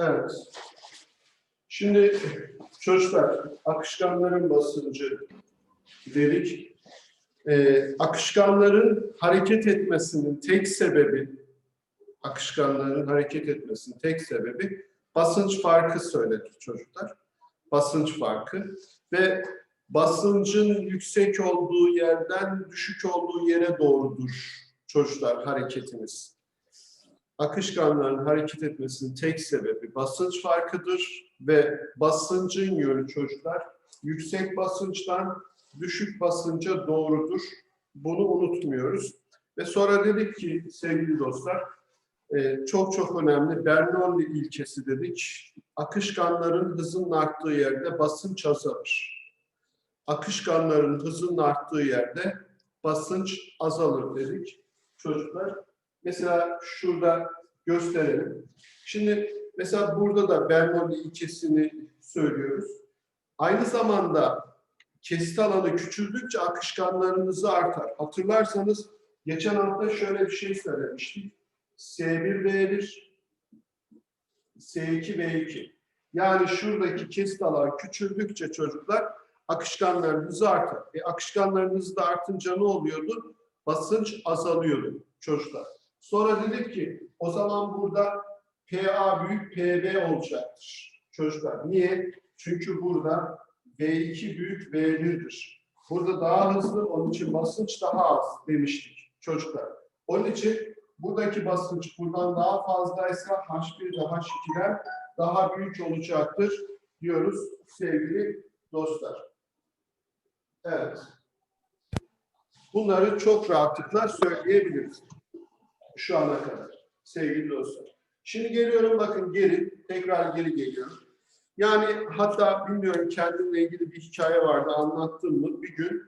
Evet. Şimdi çocuklar, akışkanların basıncı dedik. Ee, akışkanların hareket etmesinin tek sebebi, akışkanların hareket etmesinin tek sebebi basınç farkı söyledik çocuklar. Basınç farkı ve basıncın yüksek olduğu yerden düşük olduğu yere doğrudur çocuklar hareketimiz akışkanların hareket etmesinin tek sebebi basınç farkıdır ve basıncın yönü çocuklar yüksek basınçtan düşük basınca doğrudur. Bunu unutmuyoruz. Ve sonra dedik ki sevgili dostlar e, çok çok önemli Bernoulli ilkesi dedik. Akışkanların hızının arttığı yerde basınç azalır. Akışkanların hızının arttığı yerde basınç azalır dedik çocuklar. Mesela şurada gösterelim. Şimdi mesela burada da Bernoulli ilkesini söylüyoruz. Aynı zamanda kesit alanı küçüldükçe akışkanlarınızı artar. Hatırlarsanız geçen hafta şöyle bir şey söylemiştik. S1 V1 S2 V2 yani şuradaki kesit alan küçüldükçe çocuklar akışkanların hızı artar. E, akışkanların hızı da artınca ne oluyordu? Basınç azalıyordu çocuklar. Sonra dedik ki o zaman burada PA büyük PB olacaktır çocuklar. Niye? Çünkü burada V2 büyük V1'dir. Burada daha hızlı, onun için basınç daha az demiştik çocuklar. Onun için buradaki basınç buradan daha fazlaysa H1 ile H2'den daha büyük olacaktır diyoruz sevgili dostlar. Evet. Bunları çok rahatlıkla söyleyebiliriz şu ana kadar sevgili dostlar. Şimdi geliyorum bakın geri, tekrar geri geliyorum. Yani hatta bilmiyorum kendimle ilgili bir hikaye vardı anlattım mı? Bir gün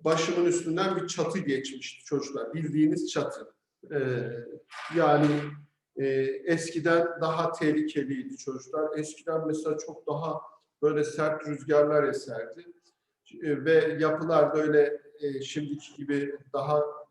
başımın üstünden bir çatı geçmişti çocuklar. Bildiğiniz çatı. Ee, yani e, eskiden daha tehlikeliydi çocuklar. Eskiden mesela çok daha böyle sert rüzgarlar eserdi. E, ve yapılar da öyle e, şimdiki gibi daha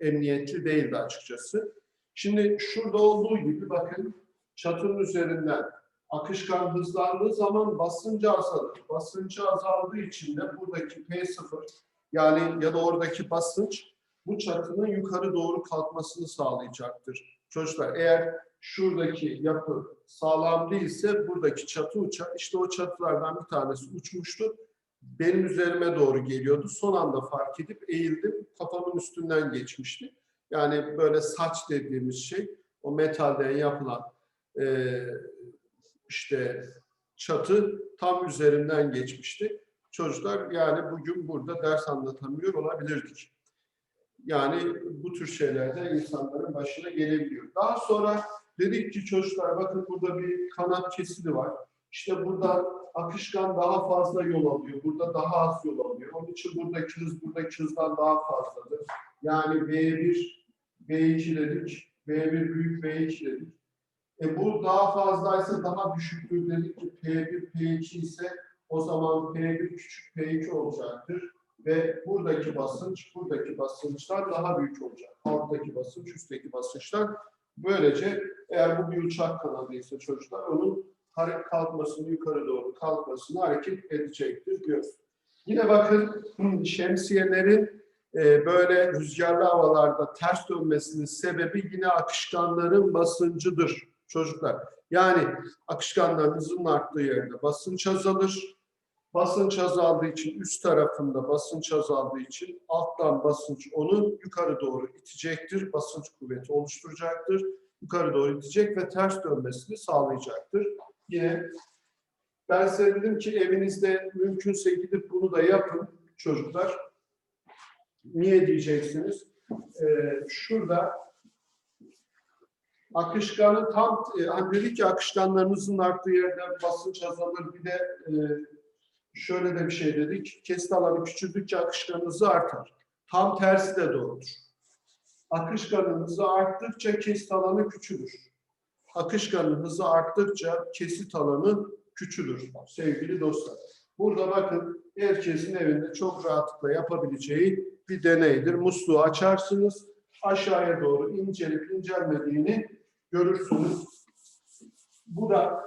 emniyetli değildi açıkçası. Şimdi şurada olduğu gibi bakın çatının üzerinden akışkan hızlandığı zaman basıncı azalır. Basıncı azaldığı için de buradaki P0 yani ya da oradaki basınç bu çatının yukarı doğru kalkmasını sağlayacaktır. Çocuklar eğer şuradaki yapı sağlam değilse buradaki çatı uçar. İşte o çatılardan bir tanesi uçmuştu. Benim üzerime doğru geliyordu. Son anda fark edip eğildim. Kafamın üstünden geçmişti. Yani böyle saç dediğimiz şey o metalden yapılan e, işte çatı tam üzerinden geçmişti. Çocuklar yani bugün burada ders anlatamıyor olabilirdik. Yani bu tür şeylerde insanların başına gelebiliyor. Daha sonra dedik ki çocuklar bakın burada bir kanat kesidi var. İşte burada akışkan daha fazla yol alıyor. Burada daha az yol alıyor. Onun için buradaki hız buradaki hızdan daha fazladır. Yani V1, V2 dedik. V1 büyük V2 dedik. E bu daha fazlaysa daha düşüktür dedik ki P1, P2 ise o zaman P1 küçük P2 olacaktır. Ve buradaki basınç, buradaki basınçlar daha büyük olacak. Alttaki basınç, üstteki basınçlar. Böylece eğer bu bir uçak kanadıysa çocuklar onun kalkmasını yukarı doğru kalkmasını hareket edecektir diyoruz. Yine bakın şemsiyelerin e, böyle rüzgarlı havalarda ters dönmesinin sebebi yine akışkanların basıncıdır çocuklar. Yani akışkanların hızının arttığı yerde basınç azalır. Basınç azaldığı için üst tarafında basınç azaldığı için alttan basınç onu yukarı doğru itecektir. Basınç kuvveti oluşturacaktır. Yukarı doğru itecek ve ters dönmesini sağlayacaktır. Yine ben size dedim ki evinizde mümkünse gidip bunu da yapın çocuklar. Niye diyeceksiniz? Ee, şurada akışkanın tam, e, hani dedik ki akışkanlarınızın arttığı yerde basınç azalır. Bir de e, şöyle de bir şey dedik. Kesit alanı küçüldükçe akışkanınızı artar. Tam tersi de doğrudur. Akışkanınızı arttıkça kesit alanı küçülür. Akışkanın hızı arttıkça kesit alanı küçülür sevgili dostlar. Burada bakın herkesin evinde çok rahatlıkla yapabileceği bir deneydir. Musluğu açarsınız, aşağıya doğru incelip incelmediğini görürsünüz. Bu da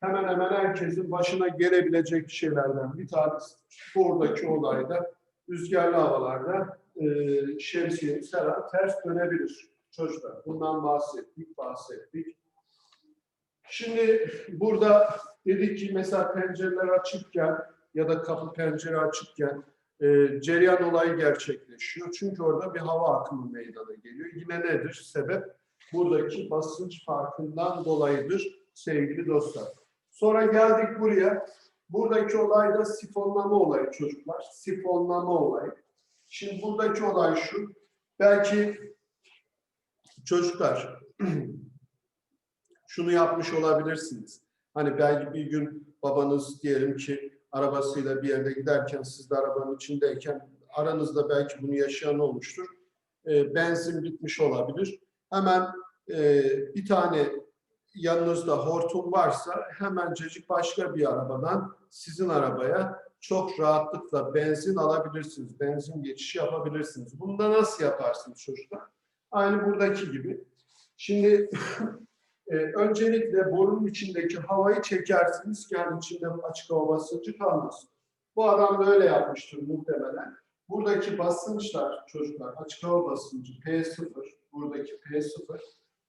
hemen hemen herkesin başına gelebilecek şeylerden bir tanesi. Buradaki olayda rüzgarlı havalarda e, şemsiyeniz her ters dönebilir çocuklar. Bundan bahsettik, bahsettik. Şimdi burada dedik ki mesela pencereler açıkken ya da kapı pencere açıkken e, cereyan olayı gerçekleşiyor. Çünkü orada bir hava akımı meydana geliyor. Yine nedir? Sebep buradaki basınç farkından dolayıdır sevgili dostlar. Sonra geldik buraya. Buradaki olay da sifonlama olayı çocuklar. Sifonlama olayı. Şimdi buradaki olay şu. Belki çocuklar şunu yapmış olabilirsiniz. Hani belki bir gün babanız diyelim ki arabasıyla bir yerde giderken siz de arabanın içindeyken aranızda belki bunu yaşayan olmuştur. E, benzin bitmiş olabilir. Hemen e, bir tane yanınızda hortum varsa hemencecik başka bir arabadan sizin arabaya çok rahatlıkla benzin alabilirsiniz. Benzin geçişi yapabilirsiniz. Bunu da nasıl yaparsınız çocuklar? Aynı buradaki gibi. Şimdi e, öncelikle borunun içindeki havayı çekersiniz ki yani içinde açık hava basıncı kalmasın. Bu adam böyle yapmıştır muhtemelen. Buradaki basınçlar çocuklar açık hava basıncı P0, buradaki P0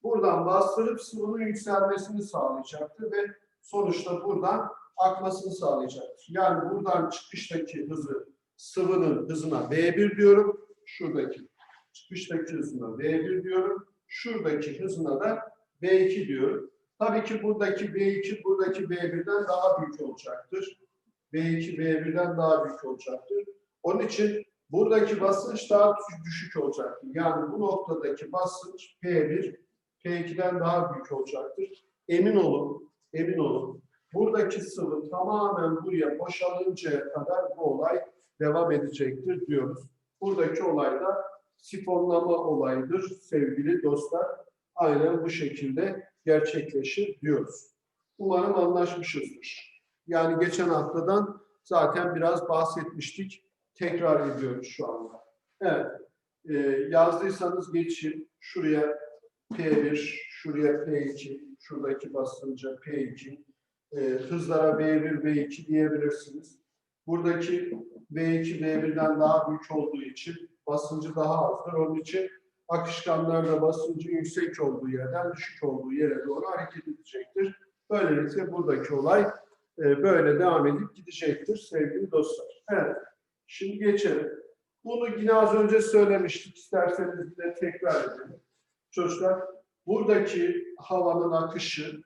buradan bastırıp sıvının yükselmesini sağlayacaktır ve sonuçta buradan akmasını sağlayacaktır. Yani buradan çıkıştaki hızı sıvının hızına V1 diyorum. Şuradaki çıkıştaki hızına V1 diyorum. Şuradaki hızına da V2 diyorum. Tabii ki buradaki V2 buradaki V1'den daha büyük olacaktır. V2 V1'den daha büyük olacaktır. Onun için buradaki basınç daha düşük olacaktır. Yani bu noktadaki basınç P1 P2'den daha büyük olacaktır. Emin olun, emin olun. Buradaki sıvı tamamen buraya boşalıncaya kadar bu olay devam edecektir diyoruz. Buradaki olay da sifonlama olayıdır sevgili dostlar. Aynen bu şekilde gerçekleşir diyoruz. Umarım anlaşmışızdır. Yani geçen haftadan zaten biraz bahsetmiştik. Tekrar ediyoruz şu anda. Evet. Ee, yazdıysanız geçin. Şuraya P1, şuraya P2, şuradaki basınca P2, e, hızlara V1, V2 diyebilirsiniz. Buradaki V2, V1'den daha büyük olduğu için basıncı daha azdır. Onun için akışkanlarda basıncı yüksek olduğu yerden düşük olduğu yere doğru hareket edecektir. Böylelikle buradaki olay e, böyle devam edip gidecektir sevgili dostlar. Evet, şimdi geçelim. Bunu yine az önce söylemiştik. İsterseniz yine tekrar edelim. Çocuklar, buradaki havanın akışı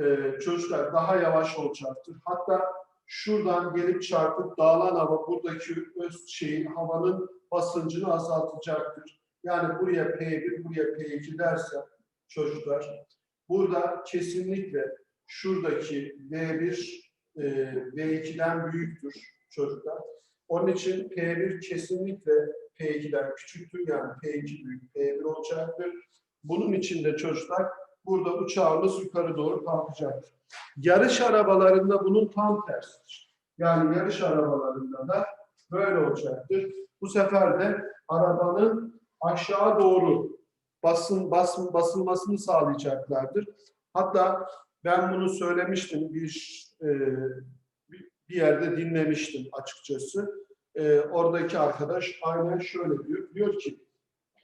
e, çocuklar daha yavaş olacaktır. Hatta şuradan gelip çarpıp dağılan hava buradaki öz şeyin havanın basıncını azaltacaktır. Yani buraya P1, buraya P2 dersem çocuklar burada kesinlikle şuradaki V1 e, V2'den büyüktür çocuklar. Onun için P1 kesinlikle P2'den küçüktür. Yani P2 büyük P1 olacaktır. Bunun için de çocuklar burada uçağımız yukarı doğru kalkacaktır. Yarış arabalarında bunun tam tersidir. Yani yarış arabalarında da böyle olacaktır. Bu sefer de arabanın aşağı doğru basın, basın basılmasını sağlayacaklardır. Hatta ben bunu söylemiştim bir e, bir yerde dinlemiştim açıkçası. E, oradaki arkadaş aynen şöyle diyor. Diyor ki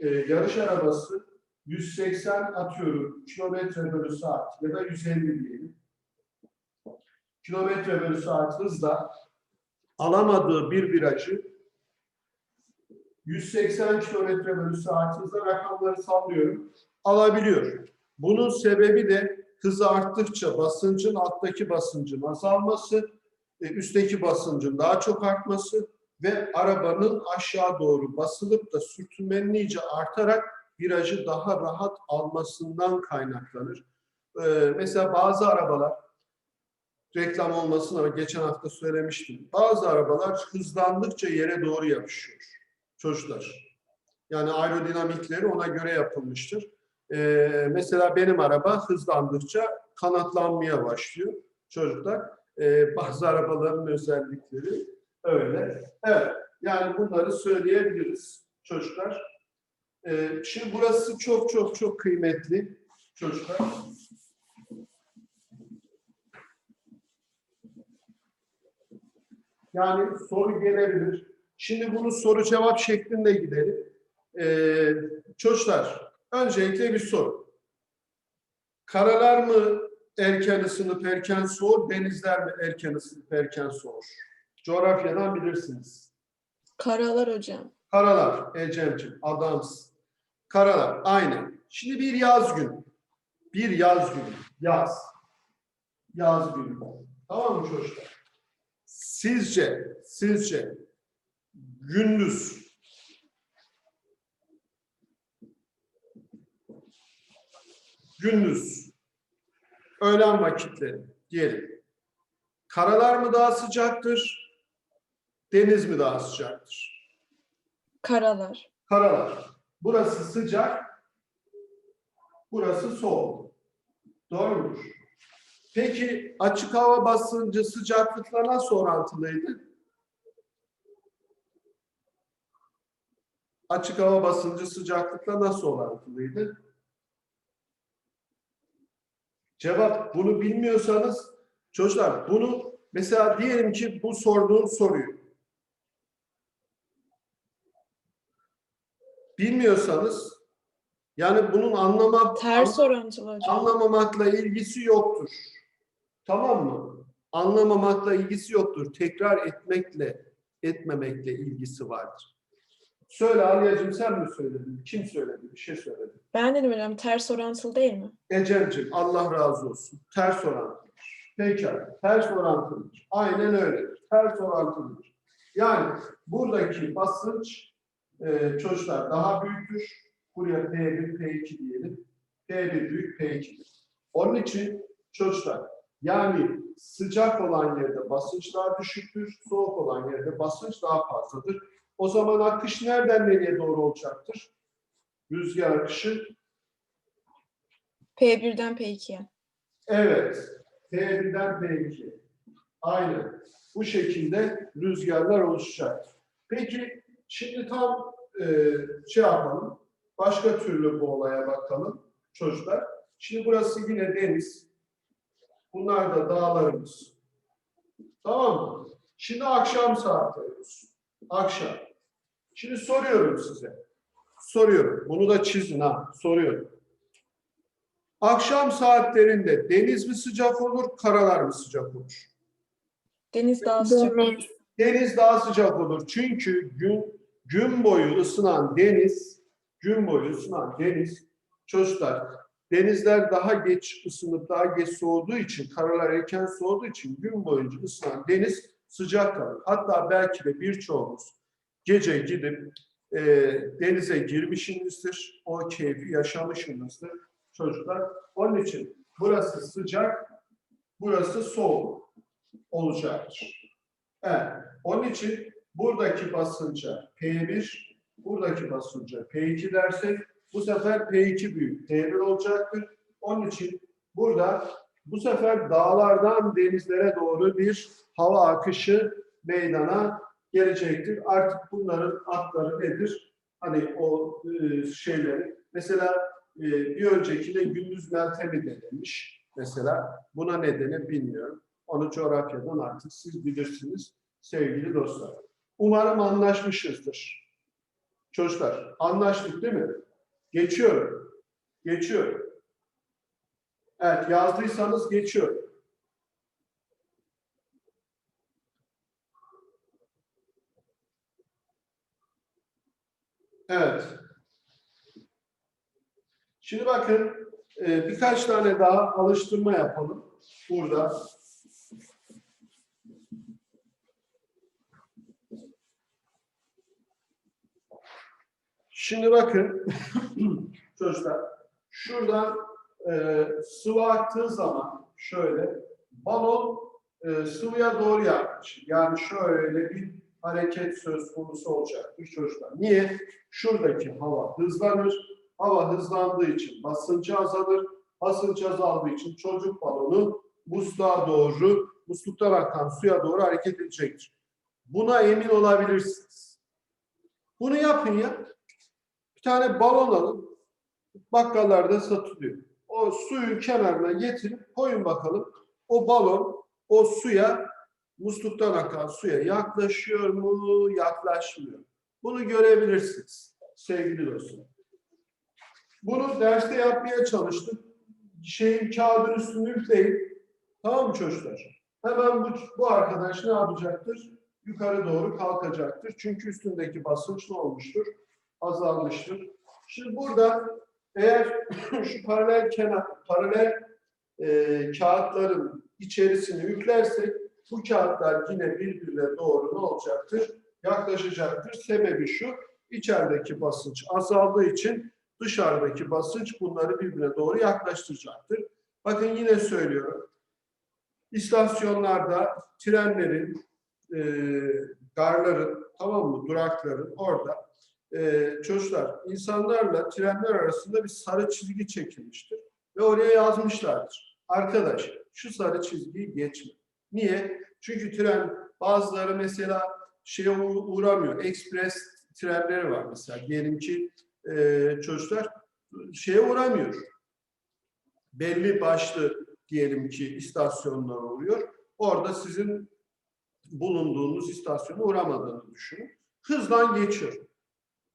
e, yarış arabası 180 atıyorum kilometre bölü saat ya da 150 diyelim. Kilometre bölü saat hızla alamadığı bir virajı 180 kilometre bölü saat hızla rakamları sallıyorum alabiliyor. Bunun sebebi de hızı arttıkça basıncın alttaki basıncın azalması, e, üstteki basıncın daha çok artması ve arabanın aşağı doğru basılıp da sürtünmenin iyice artarak virajı daha rahat almasından kaynaklanır. Ee, mesela bazı arabalar reklam olmasın ama geçen hafta söylemiştim. Bazı arabalar hızlandıkça yere doğru yapışıyor çocuklar. Yani aerodinamikleri ona göre yapılmıştır. Ee, mesela benim araba hızlandıkça kanatlanmaya başlıyor çocuklar. Ee, bazı arabaların özellikleri öyle. Evet, yani bunları söyleyebiliriz çocuklar. Ee, şimdi burası çok çok çok kıymetli çocuklar. Yani soru gelebilir. Şimdi bunu soru cevap şeklinde gidelim. Ee, çocuklar, öncelikle bir soru. Karalar mı erken ısınıp erken soğur, denizler mi erken ısınıp erken soğur? Coğrafyadan bilirsiniz. Karalar hocam. Karalar, Ecem'ciğim, adamsın. Karalar, aynen. Şimdi bir yaz günü. Bir yaz günü. Yaz. Yaz günü. Tamam mı çocuklar? Sizce, sizce gündüz gündüz öğlen vakitleri diyelim. Karalar mı daha sıcaktır? Deniz mi daha sıcaktır? Karalar. Karalar. Burası sıcak, burası soğuk. Doğru mudur? Peki açık hava basıncı sıcaklıkla nasıl orantılıydı? Açık hava basıncı sıcaklıkla nasıl orantılıydı? Cevap bunu bilmiyorsanız çocuklar bunu mesela diyelim ki bu sorduğun soruyu bilmiyorsanız yani bunun anlamak Ters orantılı hocam. anlamamakla ilgisi yoktur. Tamam mı? Anlamamakla ilgisi yoktur. Tekrar etmekle, etmemekle ilgisi vardır. Söyle Aliyacığım sen mi söyledin? Kim söyledi? Bir şey söyledi. Ben dedim hocam ters orantılı değil mi? Ecem'ciğim Allah razı olsun. Ters orantılıdır. Pekala. Ters orantılıdır. Aynen öyledir. Ters orantılıdır. Yani buradaki basınç e, çocuklar daha büyüktür. Buraya P1, P2 diyelim. P1 büyük, P2'dir. Onun için çocuklar yani sıcak olan yerde basınç daha düşüktür. Soğuk olan yerde basınç daha fazladır. O zaman akış nereden nereye doğru olacaktır? Rüzgar akışı P1'den P2'ye. Evet. P1'den P2. Aynen. Bu şekilde rüzgarlar oluşacak. Peki şimdi tam e, şey yapalım. Başka türlü bu olaya bakalım çocuklar. Şimdi burası yine deniz. Bunlar da dağlarımız. Tamam mı? Şimdi akşam olsun. Akşam. Şimdi soruyorum size. Soruyorum. Bunu da çizin ha. Soruyorum. Akşam saatlerinde deniz mi sıcak olur, karalar mı sıcak olur? Deniz daha sıcak. olur. Deniz daha sıcak olur. Çünkü gün gün boyu ısınan deniz, gün boyu ısınan deniz, çocuklar, denizler daha geç ısınıp daha geç soğuduğu için, karalar erken soğuduğu için gün boyunca ısınan deniz sıcak kalır. Hatta belki de birçoğumuz gece gidip e, denize girmişsinizdir, o keyfi yaşamışsınızdır çocuklar. Onun için burası sıcak, burası soğuk olacaktır. Evet. Onun için buradaki basınca P1, buradaki basınca P2 dersek bu sefer P2 büyük P1 olacaktır. Onun için burada bu sefer dağlardan denizlere doğru bir hava akışı meydana gelecektir. Artık bunların adları nedir? Hani o e, şeyleri mesela e, bir öncekine gündüz meltemi denilmiş. Mesela buna nedeni bilmiyorum. Onu coğrafyadan artık siz bilirsiniz sevgili dostlar. Umarım anlaşmışızdır. Çocuklar anlaştık değil mi? Geçiyorum. Geçiyorum. Evet yazdıysanız geçiyorum. Evet. Şimdi bakın e, birkaç tane daha alıştırma yapalım burada. Şimdi bakın çocuklar şuradan e, sıvı aktığı zaman şöyle balon e, sıvıya doğru yaklaşır. Yani şöyle bir hareket söz konusu olacaktır çocuklar. Niye? Şuradaki hava hızlanır. Hava hızlandığı için basıncı azalır. Basınç azaldığı için çocuk balonu musluğa doğru, musluktan akan suya doğru hareket edecektir. Buna emin olabilirsiniz. Bunu yapın ya. Bir tane balon alın. Bakkallarda satılıyor. O suyun kenarına getirip koyun bakalım. O balon o suya musluktan akan suya yaklaşıyor mu, yaklaşmıyor. Bunu görebilirsiniz sevgili dostum. Bunu derste yapmaya çalıştık. Şeyin kağıdın üstünü yükleyin. Tamam mı çocuklar? Hemen bu, bu arkadaş ne yapacaktır? Yukarı doğru kalkacaktır. Çünkü üstündeki basınç ne olmuştur? Azalmıştır. Şimdi burada eğer şu paralel kenar, paralel e, kağıtların içerisine yüklersek bu kağıtlar yine birbirine doğru ne olacaktır? Yaklaşacaktır. Sebebi şu, içerideki basınç azaldığı için dışarıdaki basınç bunları birbirine doğru yaklaştıracaktır. Bakın yine söylüyorum. İstasyonlarda trenlerin, e, garların, tamam mı, durakların orada e, çocuklar, insanlarla trenler arasında bir sarı çizgi çekilmiştir. Ve oraya yazmışlardır. Arkadaş, şu sarı çizgiyi geçme. Niye? Çünkü tren bazıları mesela şeye uğ- uğramıyor. Ekspres trenleri var mesela. Diyelim ki e, çocuklar şeye uğramıyor. Belli başlı diyelim ki istasyonlara uğruyor. Orada sizin bulunduğunuz istasyona uğramadığını düşünün. Hızdan geçiyor.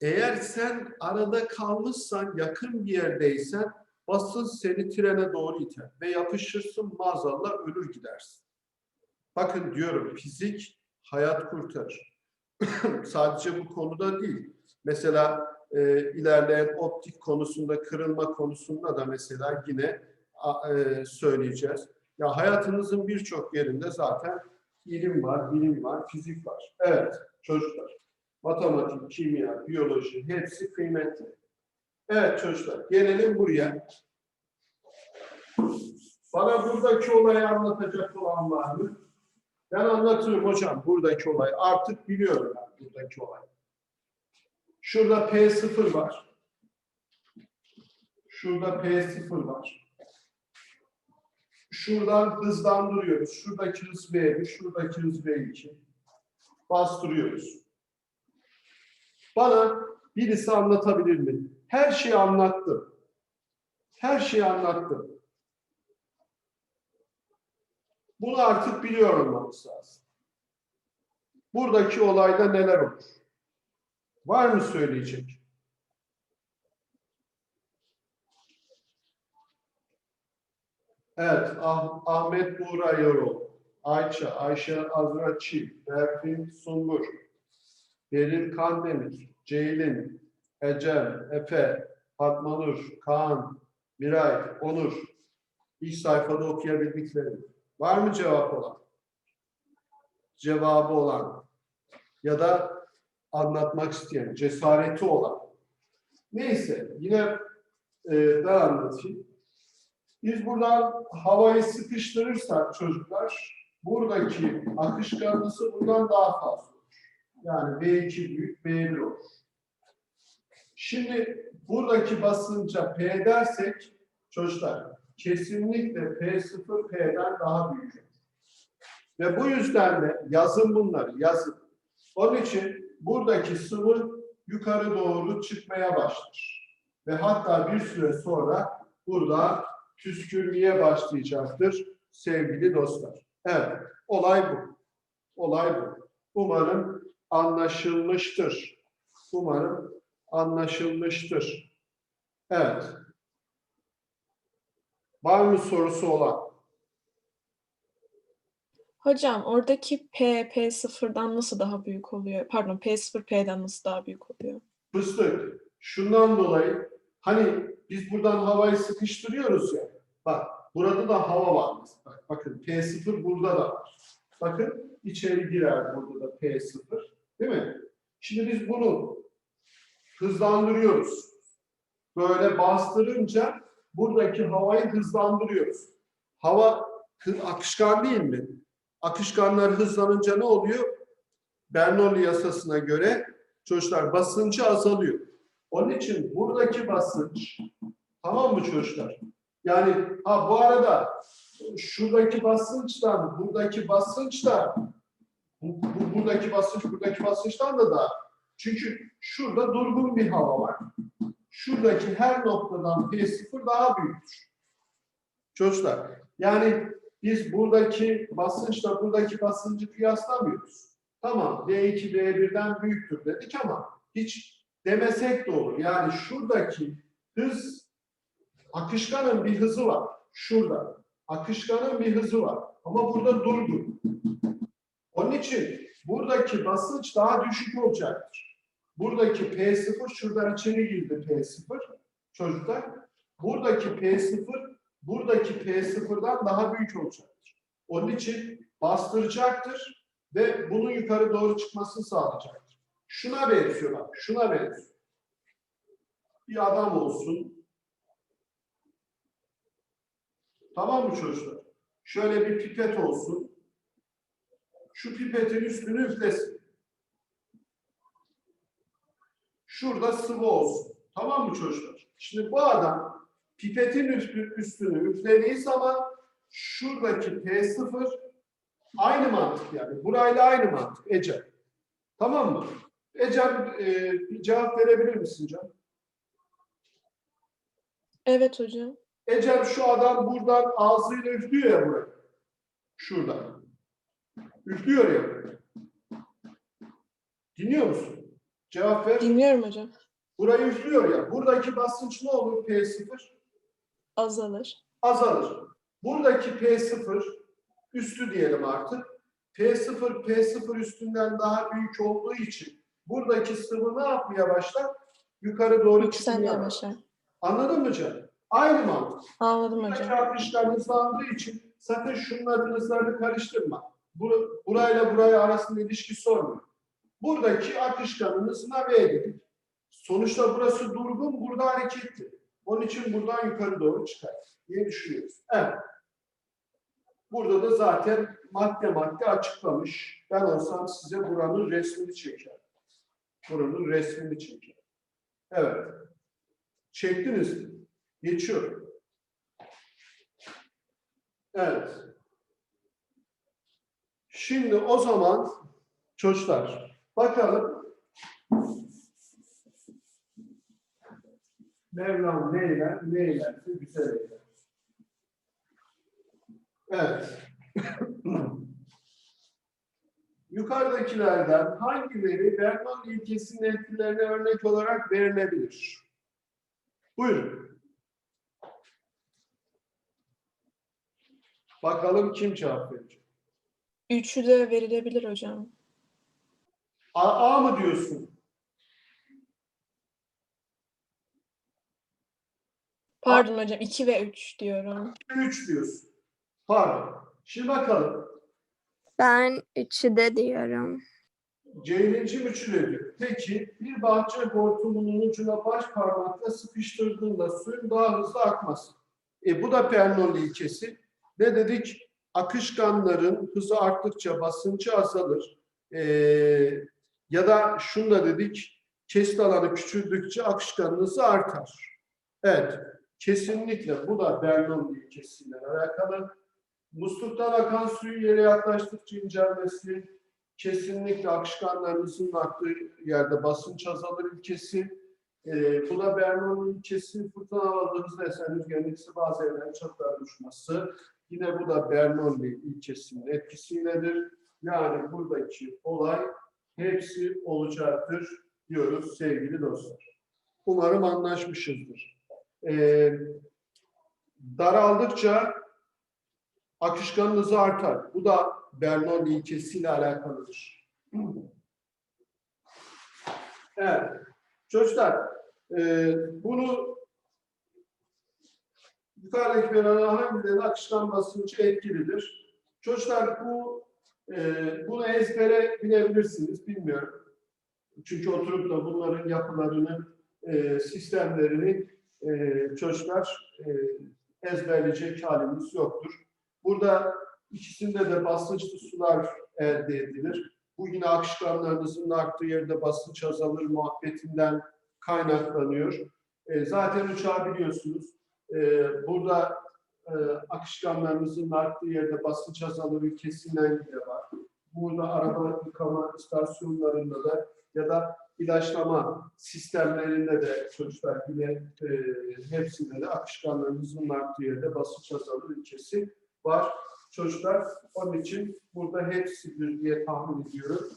Eğer sen arada kalmışsan, yakın bir yerdeysen basınç seni trene doğru iter ve yapışırsın maazallah ölür gidersin. Bakın diyorum fizik hayat kurtarır. Sadece bu konuda değil. Mesela e, ilerleyen optik konusunda, kırılma konusunda da mesela yine e, söyleyeceğiz. Ya hayatınızın birçok yerinde zaten ilim var, bilim var, fizik var. Evet çocuklar. Matematik, kimya, biyoloji hepsi kıymetli. Evet çocuklar gelelim buraya. Bana buradaki olayı anlatacak olan var mı? Ben anlatırım hocam buradaki olay. Artık biliyorum ben buradaki olay. Şurada P0 var. Şurada P0 var. Şuradan hızlandırıyoruz. Şuradaki hız V1, şuradaki hız V2. Bastırıyoruz. Bana birisi anlatabilir mi? Her şeyi anlattım. Her şeyi anlattım. Bunu artık biliyor olmamız lazım. Buradaki olayda neler olur? Var mı söyleyecek? Evet, Ah- Ahmet Buğra Yoroğlu, Ayça, Ayşe Azra Çil, Berfin Sungur, Beril Kandemir, Ceylin, Ecem, Efe, Fatma Nur, Kaan, Miray, Onur. İlk sayfada okuyabildiklerim. Var mı cevap olan? Cevabı olan ya da anlatmak isteyen, cesareti olan. Neyse yine e, ben anlatayım. Biz buradan havayı sıkıştırırsak çocuklar buradaki akışkanlısı bundan daha fazla. Yani V2 büyük V1 olur. Şimdi buradaki basınca P dersek çocuklar kesinlikle P0 P'den daha büyük. Ve bu yüzden de yazın bunları, yazın. Onun için buradaki sıvı yukarı doğru çıkmaya başlar. Ve hatta bir süre sonra burada püskürmeye başlayacaktır sevgili dostlar. Evet, olay bu. Olay bu. Umarım anlaşılmıştır. Umarım anlaşılmıştır. Evet. Var mı sorusu olan? Hocam oradaki P, P0'dan nasıl daha büyük oluyor? Pardon P0 P'den nasıl daha büyük oluyor? Fıstık. Şundan dolayı hani biz buradan havayı sıkıştırıyoruz ya. Bak burada da hava var. Bak, bakın P0 burada da var. Bakın içeri girer burada da P0. Değil mi? Şimdi biz bunu hızlandırıyoruz. Böyle bastırınca buradaki havayı hızlandırıyoruz. Hava akışkan değil mi? Akışkanlar hızlanınca ne oluyor? Bernoulli yasasına göre çocuklar basıncı azalıyor. Onun için buradaki basınç tamam mı çocuklar? Yani ha bu arada şuradaki basınçtan buradaki basınç da bu, bu- buradaki basınç buradaki basınçtan da daha. Çünkü şurada durgun bir hava var. Şuradaki her noktadan P0 daha büyüktür. Çocuklar yani biz buradaki basınçla buradaki basıncı kıyaslamıyoruz. Tamam D2 D1'den büyüktür dedik ama hiç demesek de olur. Yani şuradaki hız akışkanın bir hızı var. Şurada. Akışkanın bir hızı var. Ama burada durdu. Onun için buradaki basınç daha düşük olacaktır. Buradaki P0 şuradan içeri girdi P0 çocuklar. Buradaki P0 buradaki P0'dan daha büyük olacaktır. Onun için bastıracaktır ve bunun yukarı doğru çıkmasını sağlayacaktır. Şuna benziyor şuna benziyor. Bir adam olsun. Tamam mı çocuklar? Şöyle bir pipet olsun. Şu pipetin üstünü üflesin. Şurada sıvı olsun. Tamam mı çocuklar? Şimdi bu adam pipetin üstü, üstünü üflediği zaman şuradaki P0 aynı mantık yani. Burayla aynı mantık Ecem. Tamam mı? Ecem e, bir cevap verebilir misin Can? Evet hocam. Ecem şu adam buradan ağzıyla üflüyor ya buraya. Şuradan. Üflüyor ya. Dinliyor musun? Cevap ver. Dinliyorum hocam. Burayı üflüyor ya. Buradaki basınç ne olur P0? Azalır. Azalır. Buradaki P0 üstü diyelim artık. P0 P0 üstünden daha büyük olduğu için buradaki sıvı ne yapmaya başlar? Yukarı doğru Yükselmeye çıkmaya başlar. Anladın mı canım? Aynı mantık. Anladım hocam. akışlar hızlandığı için sakın şunların hızlarını karıştırma. Bur burayla buraya arasında ilişki sormuyor. Buradaki akışkanın hızına V dedik. Sonuçta burası durgun, burada hareketli. Onun için buradan yukarı doğru çıkar diye düşünüyoruz. Evet. Burada da zaten madde madde açıklamış. Ben olsam size buranın resmini çeker. Buranın resmini çeker. Evet. Çektiniz mi? Geçiyorum. Evet. Şimdi o zaman çocuklar bakalım Mevlam neyler, neylerse güzel eyler. Evet. Yukarıdakilerden hangileri Bernoulli ilkesinin etkilerine örnek olarak verilebilir? Buyurun. Bakalım kim cevap verecek? Üçü de verilebilir hocam. A, A mı diyorsun? Pardon hocam 2 ve 3 diyorum. 3 diyorsun. Pardon. Şimdi bakalım. Ben üçü de diyorum. Ceylinci üçlü diyor. Peki bir bahçe hortumunun ucuna baş parmakla sıkıştırdığında suyun daha hızlı akması. E bu da Bernoulli ilkesi. Ne dedik? Akışkanların hızı arttıkça basıncı azalır. E, ya da şunu da dedik. Kesit alanı küçüldükçe akışkanın hızı artar. Evet. Kesinlikle bu da Bernoulli ilkesiyle alakalı. Musluktan akan suyun yere yaklaştıkça incelmesi, kesinlikle akışkanların hızının arttığı yerde basınç azalır ilkesi. Ee, bu da Bernoulli ilkesi, fırtına havada hızlı esen rüzgarın etkisi bazı yerlerin çatılar düşmesi. Yine bu da Bernoulli ilkesinin etkisiyledir. Yani buradaki olay hepsi olacaktır diyoruz sevgili dostlar. Umarım anlaşmışızdır. Ee, daraldıkça akışkanın hızı artar. Bu da Bernoulli ilkesiyle alakalıdır. Evet. Çocuklar, e, bunu yukarıdaki verilen hangilerinin akışkan basıncı etkilidir? Çocuklar bu e, bunu ezbere bilebilirsiniz, bilmiyorum. Çünkü oturup da bunların yapılarını, e, sistemlerini e, çocuklar e, ezberleyecek halimiz yoktur. Burada ikisinde de basınçlı sular elde edilir. Bu yine akışkanlarınızın arttığı yerde basınç azalır muhabbetinden kaynaklanıyor. E, zaten uçağı biliyorsunuz. E, burada e, akışkanlarınızın arttığı yerde basınç azalır ülkesinden bile var. Burada araba yıkama istasyonlarında da ya da ilaçlama sistemlerinde de çocuklar yine e, hepsinde de akışkanlarınızın arttığı yerde basınç azalır ilkesi var. çocuklar. Onun için burada hepsidir diye tahmin ediyorum.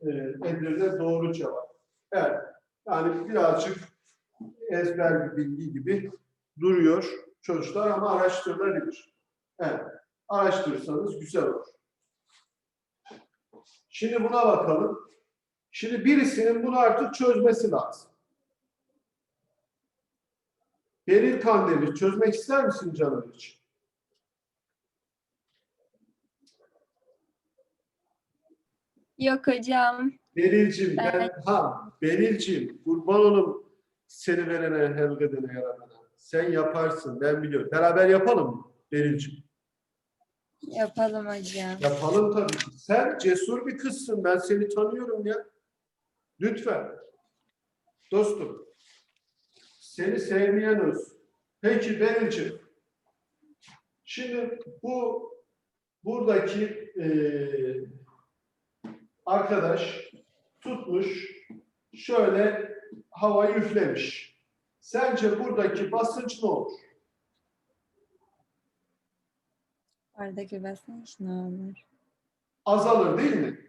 Ee, Edirne doğru cevap. Evet. Yani birazcık ezber bir bilgi gibi duruyor çocuklar ama araştırılabilir. Evet. Araştırırsanız güzel olur. Şimdi buna bakalım. Şimdi birisinin bunu artık çözmesi lazım. Beril Kandemir çözmek ister misin canım için? Yok hocam. Beril'cim ben, Evet. ha Beril'cim kurban olum seni verene helgedene yaradana. Sen yaparsın ben biliyorum. Beraber yapalım mı Beril'cim? Yapalım hocam. Yapalım tabii ki. Sen cesur bir kızsın. Ben seni tanıyorum ya. Lütfen. Dostum. Seni sevmeyen öz. Peki Beril'cim. Şimdi bu buradaki eee, arkadaş tutmuş şöyle havayı üflemiş. Sence buradaki basınç ne olur? Oradaki basınç ne olur? Azalır değil mi?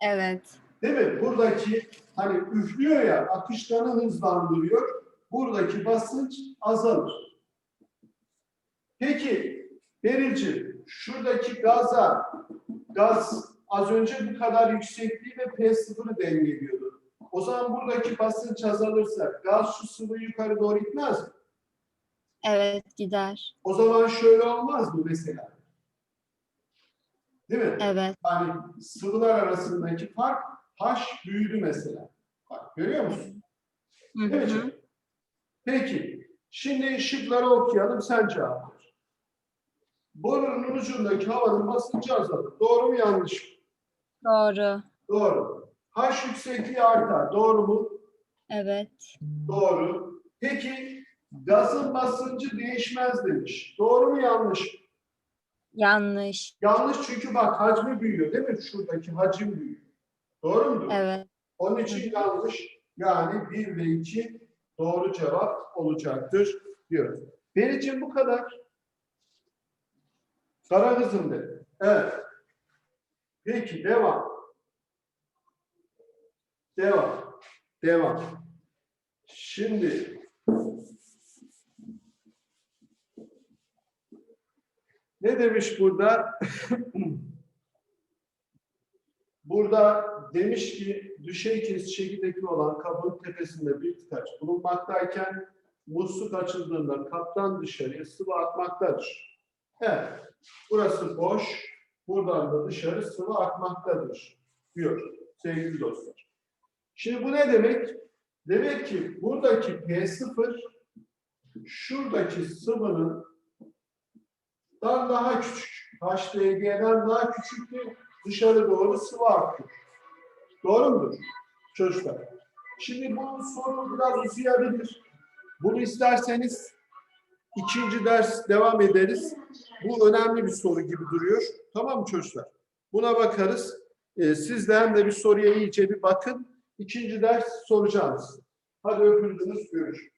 Evet. Değil mi? Buradaki hani üflüyor ya akışlarını hızlandırıyor. Buradaki basınç azalır. Peki Beril'ciğim şuradaki gaza gaz az önce bu kadar yüksekliği ve P0'ı dengeliyordu. O zaman buradaki basınç azalırsa gaz şu sıvı yukarı doğru gitmez mi? Evet gider. O zaman şöyle olmaz mı mesela? Değil mi? Evet. Yani sıvılar arasındaki fark H büyüdü mesela. Bak görüyor musun? Hı hı. canım? Peki. Şimdi şıkları okuyalım. Sen cevap ver. Borunun ucundaki havanın basıncı azalır. Doğru mu yanlış mı? Doğru. Doğru. H yüksekliği artar. Doğru mu? Evet. Doğru. Peki gazın basıncı değişmez demiş. Doğru mu yanlış mı? Yanlış. Yanlış çünkü bak hacmi büyüyor değil mi? Şuradaki hacim büyüyor. Doğru mudur? Evet. Onun için yanlış. Yani 1 ve 2 doğru cevap olacaktır diyoruz. Bericim bu kadar. Kara kızım dedi. Evet. Peki devam. Devam. Devam. Şimdi ne demiş burada? Burada demiş ki düşey kes çekirdekli olan kabın tepesinde bir tıkaç bulunmaktayken musluk açıldığında kaptan dışarıya sıvı akmaktadır. Evet. Burası boş. Buradan da dışarı sıvı akmaktadır diyor sevgili dostlar. Şimdi bu ne demek? Demek ki buradaki P0 şuradaki sıvının dan daha küçük. HDG'den daha küçük bir dışarı doğru sıvı akıyor. Doğru mudur çocuklar? Şimdi bu soru biraz uzayabilir. Bunu isterseniz ikinci ders devam ederiz. Bu önemli bir soru gibi duruyor. Tamam mı çocuklar? Buna bakarız. Ee, siz de hem de bir soruya iyice bir bakın. İkinci ders soracağız. Hadi öpüldünüz. Görüşürüz.